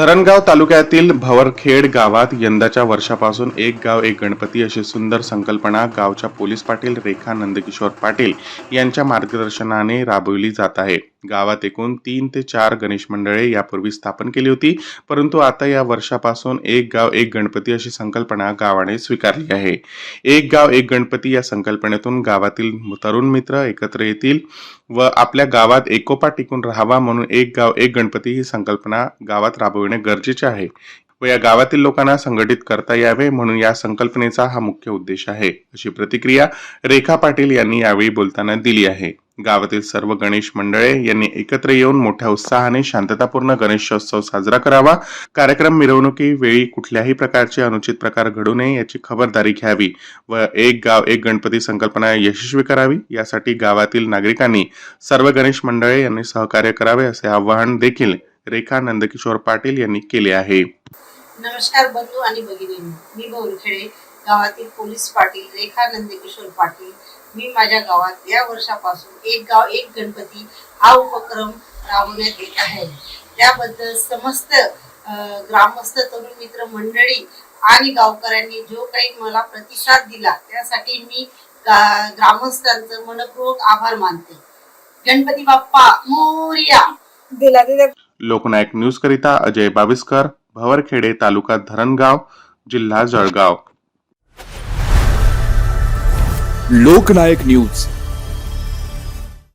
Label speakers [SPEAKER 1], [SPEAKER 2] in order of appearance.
[SPEAKER 1] धरणगाव तालुक्यातील भवरखेड गावात यंदाच्या वर्षापासून एक गाव एक गणपती अशी सुंदर संकल्पना गावच्या पोलीस पाटील रेखा नंदकिशोर पाटील यांच्या मार्गदर्शनाने राबवली जात आहे. गावात एकूण तीन ते चार गणेश मंडळे यापूर्वी स्थापन केली होती. परंतु आता या वर्षापासून एक गाव एक गणपती अशी संकल्पना गावाने स्वीकारली आहे. एक गाव एक गणपती या संकल्पनेतून गावातील तरुण मित्र एकत्र येतील व आपल्या गावात एकोपा टिकून राहावा म्हणून एक गाव एक गणपती ही संकल्पना गावात राबविणे गरजेचे आहे व या गावातील लोकांना संघटित करता यावे म्हणून या संकल्पनेचा हा मुख्य उद्देश आहे अशी प्रतिक्रिया रेखा पाटील यांनी यावेळी बोलताना दिली आहे. गावातील सर्व गणेश मंडळे यांनी एकत्र येऊन मोठ्या उत्साहाने शांततापूर्ण गणेशोत्सव साजरा करावा. कार्यक्रम मिरवणुकी वेळी कुठल्याही प्रकारचे अनुचित प्रकार घडू नये याची खबरदारी घ्यावी व एक गाव एक गणपती संकल्पना यशस्वी करावी. यासाठी गावातील नागरिकांनी सर्व गणेश मंडळे यांनी सहकार्य करावे असे आवाहन देखील रेखा नंदकिशोर पाटील यांनी केले आहे.
[SPEAKER 2] नमस्कार बंधू आणि भगिनी. मी बोरखेडे गावातील पोलीस पाटील रेखा नंदकिशोर पाटील मी माझ्या गावात या वर्षापासून एक गाव एक गणपती हा उपक्रम राबवण्यात येत आहे. त्याबद्दल समस्त ग्रामस्थ तरुण मित्र मंडळी आणि गावकऱ्यांनी जो काही मला प्रतिसाद दिला त्यासाठी मी ग्रामस्थांचं मनपूर्वक आभार मानते. गणपती बाप्पा मोरया!
[SPEAKER 3] दिला दिला.
[SPEAKER 1] लोकनायक न्यूज करिता अजय बाविस्कर भवरखेडे तालुका धरणगाव जिल्हा जळगाव.
[SPEAKER 4] लोकनायक न्यूज.